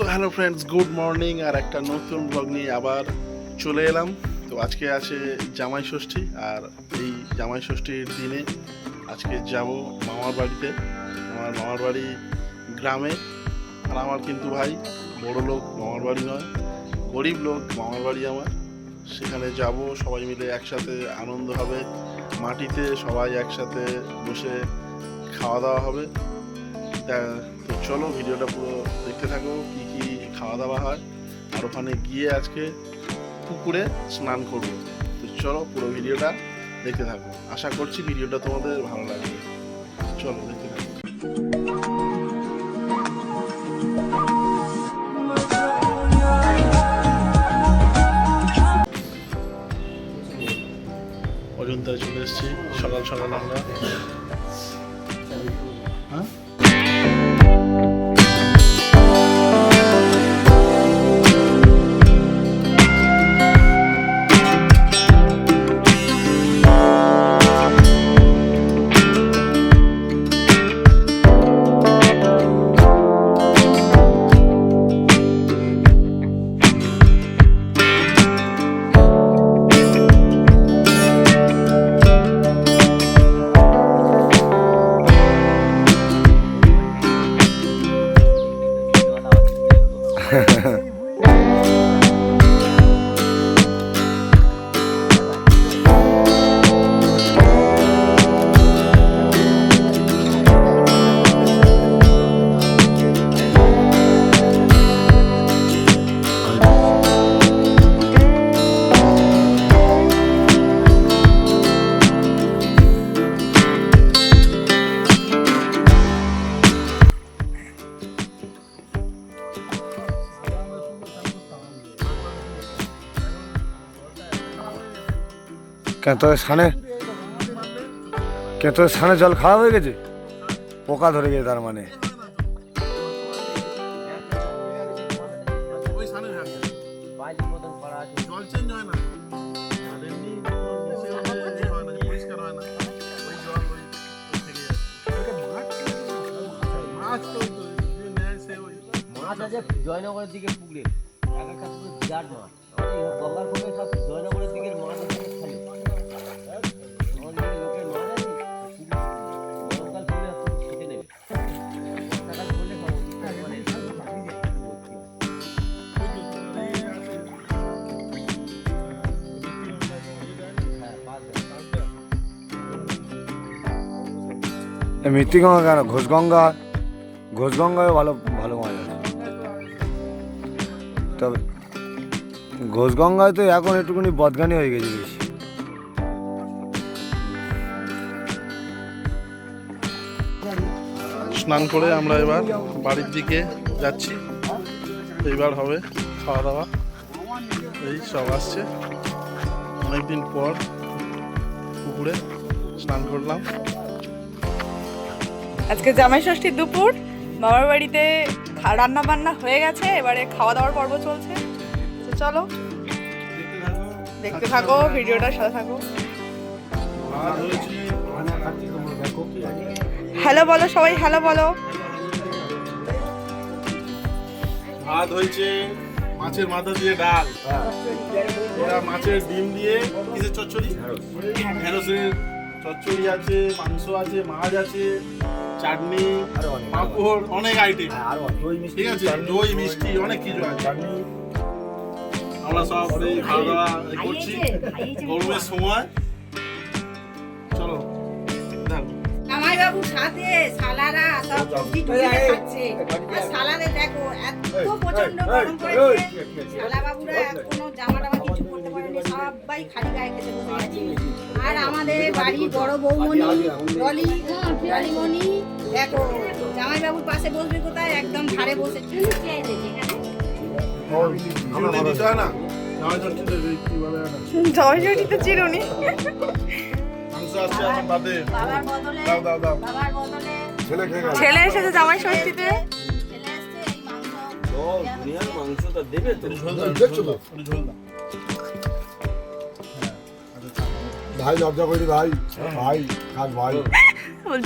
So hello friends good morning আর একটা নতুন blog নিয়ে আবার চলে এলাম। তো আজকে আছে জামাই ষষ্ঠী আর এই জামাই ষষ্ঠীর দিনে আজকে যাব মামার বাড়িতে। আমার মামার বাড়ি গ্রামে আর আমার কিন্তু ভাই বড় লোক, মামার বাড়ি নয়, গরিব লোক, মামার বাড়ি আমার। সেখানে যাব, সবাই মিলে একসাথে আনন্দ হবে, মাটিতে সবাই একসাথে বসে খাওয়া দাওয়া হবে। তা- চলো ভিডিওটা পুরো দেখতে থাকো, কি কি খাওয়া দাওয়া হয়। আর ওখানে গিয়ে আজকে পুকুরে স্নান করব। তো চলো পুরো ভিডিওটা দেখতে থাকো। আশা করছি ভিডিওটা তোমাদের ভালো লাগবে। চলো দেখতে থাকো। কেন তোর সানে কেন সানে জল খারাপ হয়ে গেছে? পোকা ধরে গেছে তার মানে। মাছ আছে জয়নগরের দিকে পুকুরে। বিরাট মাছ। জয়নগরের মাছ খালি মৃত্যুগঙ্গা কেন? ঘোষগঙ্গা? ঘোষগঙ্গায় ভালো ভালো মাছ আছে। তবে ঘোষগঙ্গায় তো এখন একটুখানি বদগানি হয়ে গেছে বেশি। স্নান করে আমরা এবার বাড়ির দিকে যাচ্ছি। এইবার হবে খাওয়া দাওয়া এই সব আসছে। অনেকদিন পর পুকুরে স্নান করলাম। আজকে জামাই ষষ্ঠীর দুপুর, বাবার বাড়িতে রান্না বান্না হয়ে গেছে, এবারে খাওয়া দাওয়ার পর্ব চলছে। তো চলো, দেখতে থাকো, ভিডিওটা সাথে থাকো। হ্যালো বলো সবাই, হ্যালো বলো। ভাত হয়েছে মাছের মাথা দিয়ে ডাল। এটা মাছের ডিম দিয়ে কিসের চচ্চড়ি? ঢেঁড়সের চচ্চড়ি আছে, মাংস আছে, মাছ আছে। চাটনি পাঁপড় অনেক। আইটেম ঠিক আছে দই মিষ্টি অনেক কিছু আছে। আমরা সব এই খাওয়া দাওয়া করছি। গরমের সময়। চলো জামাইবাবুর সাথে সালারা সব সবজি টুকে খাচ্ছে। আর সালাদে দেখো এত প্রচণ্ড গরম পড়েছে। সালা বাবুরা কোনো জামা টামা কিছু করতে পারেনি সবাই খালি গায়ে খেতে বসে গেছে। আমাদের বাড়ির বড় বৌমণি ডলি ডলিমণি দেখো জামাইবাবুর পাশে বসবে কোথায়? একদম ধারে বসে। জামাই বলে জামাই ষষ্ঠীতে চিরুনি মাংস আসছে এখন বাদে বাবার বদলে দাও দাও দাও। বাবার বদলে। ছেলে এসেছে জামাই ষষ্ঠীতে। মাংস। দেবে তো। ভাই লজ্জা করি ভাই। ভাই খাস ভাই?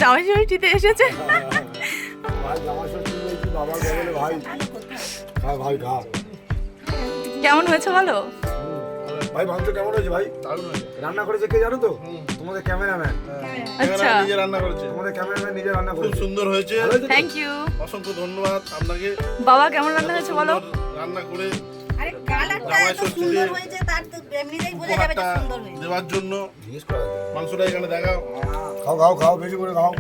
জামাই ষষ্ঠীতে এসেছে। ভাই জামা ষষ্ঠী বাবা বলে ভাই। খা ভাই খা কেমন হয়েছে বলো? ভাই মাংস কেমন হয়েছে ভাই? রান্না করেছে কে জানো তো? তোমাদের ক্যামেরাম্যান। আচ্ছা। নিজে রান্না করেছে। তোমাদের ক্যামেরাম্যান নিজে রান্না খুব সুন্দর হয়েছে। ভালো হয়েছে? থ্যাংক ইউ অসংখ্য ধন্যবাদ আপনাকে। বাবা কেমন রান্না হয়েছে বলো? রান্না করে দেওয়ার জন্য জিজ্ঞেস করা যায়। মাংসটা এখানে দেখাও খাও খাও খাও বেশি করে খাও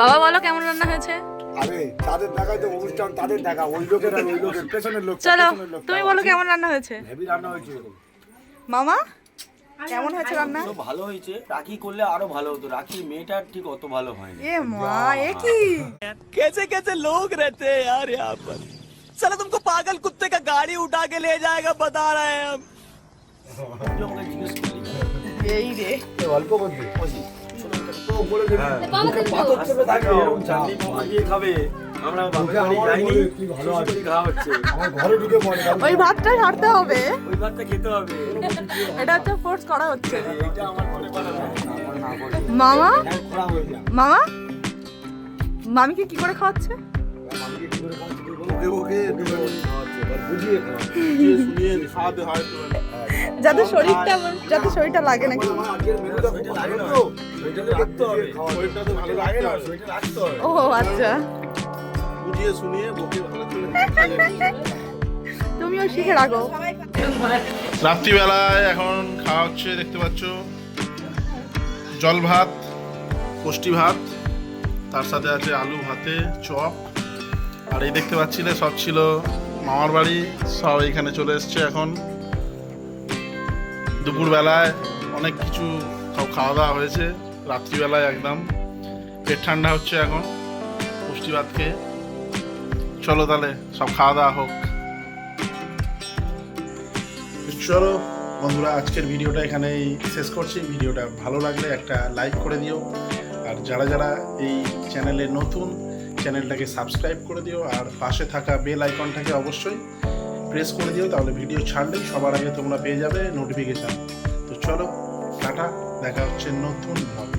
বাবা বলো কেমন রান্না হয়েছে আরে তাদের দেখাই তো অনুষ্ঠান তাদের দেখা ওই লোকের আর ওই লোকের পেছনের লোক চলো তুমি বলো কেমন রান্না হয়েছে হেভি রান্না হয়েছে মামা কেমন হয়েছে রান্না তো ভালো হয়েছে রাখি করলে আরো ভালো হতো রাখি মেয়েটা ঠিক অত ভালো হয়নি এ মা এ কি कैसे कैसे लोग रहते हैं यार यहाँ पर साला तुमको पागल कुत्ते का गाड़ी उठा के ले जाएगा बता रहे हैं हम তুই আমাকে জিজ্ঞেস করলি এই রে অল্প করবে তো বলে দিবি মুখে পাথর চেপে থাকবে এরকম চাটনি পাপড় দিয়ে খাবে আমরা বাপের বাড়ি আমার যাইনি বলে কি ভালো আছে। খুশি করে খাওয়া হচ্ছে আমার ঘরে ঢুকে পড়ে ওই ভাতটা ছাড়তে হবে ওই ভাতটা খেতে হবে এটা হচ্ছে ফোর্স করা হচ্ছে এইটা আমার মনে পড়ে না মামা খোলা হয়ে যায় মামা মামিকে কি করে খাওয়াচ্ছে যাতে শরীরটা যাতে শরীরটা লাগে নাকি? ও আচ্ছা। তুমিও শিখে রাখো। রাত্রিবেলায় এখন খাওয়া হচ্ছে, দেখতে পাচ্ছ। জল ভাত পুষ্টি ভাত তার সাথে আছে আলু ভাতে, চপ আর এই দেখতে পাচ্ছিলে সব ছিল মামার বাড়ি, সব এখানে চলে এসছে এখন। দুপুরবেলায় অনেক কিছু সব খাওয়া দাওয়া হয়েছে, রাত্রিবেলায় একদম। পেট ঠান্ডা হচ্ছে এখন পুষ্টি ভাত খেয়ে চলো তাহলে, সব খাওয়া দাওয়া হোক। চলো বন্ধুরা, আজকের ভিডিওটা এখানেই শেষ করছি। ভিডিওটা ভালো লাগলে একটা লাইক করে দিও। আর যারা যারা এই চ্যানেলে নতুন চ্যানেলটাকে সাবস্ক্রাইব করে দিও আর পাশে থাকা বেল আইকনটাকে অবশ্যই প্রেস করে দিও, তাহলে ভিডিও ছাড়লেই সবার আগে তোমরা পেয়ে যাবে নোটিফিকেশান তো চলো, টাটা, দেখা হচ্ছে নতুন ভাবে